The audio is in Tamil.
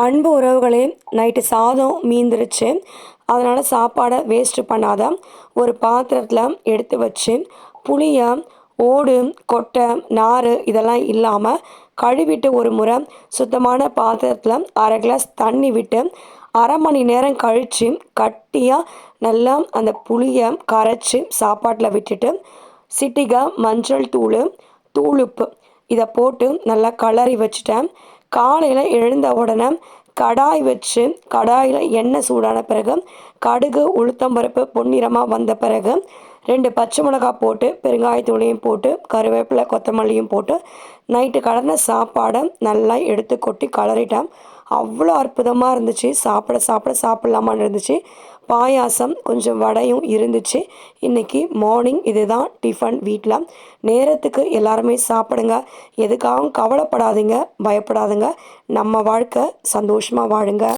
அன்பு உறவுகளே நைட்டு சாதம் மீந்துருச்சு. அதனால் சாப்பாடை வேஸ்ட்டு பண்ணாத. ஒரு பாத்திரத்தில் எடுத்து வச்சு புளியை ஓடு கொட்டை நார் இதெல்லாம் இல்லாமல் கழுவிட்டு ஒரு முறை சுத்தமான பாத்திரத்தில் அரை கிளாஸ் தண்ணி விட்டு அரை மணி நேரம் கழித்து கட்டியாக நல்லா அந்த புளியை கரைச்சி சாப்பாட்டில் விட்டுட்டு சிட்டிகா மஞ்சள் தூள் தூளுப்பு இதை போட்டு நல்லா கலரி வச்சுட்டேன். காலையில் எழுந்த உடனே கடாய் வச்சு கடாயில் எண்ணெய் சூடான பிறகு கடுகு உளுத்தம்பருப்பு பொன்னிறமாக வந்த பிறகு ரெண்டு பச்சை மிளகாய் போட்டு பெருங்காயத்தூளையும் போட்டு கருவேப்பிலை கொத்தமல்லியும் போட்டு நைட்டு கலந்த சாப்பாடை நல்லா எடுத்து கொட்டி கலரிட்டேன். அவ்வளோ அற்புதமாக இருந்துச்சு. சாப்பிட சாப்பிட சாப்பிட்லாமான்னு இருந்துச்சு. பாயாசம் கொஞ்சம் வடையும் இருந்துச்சு. இன்றைக்கி மார்னிங் இதுதான் டிஃபன் வீட்டில் நேரத்துக்கு எல்லாருமே சாப்பிடுங்க. எதுக்காகவும் கவலைப்படாதீங்க பயப்படாதுங்க. நம்ம வாழ்க்கை சந்தோஷமாக வாழுங்க.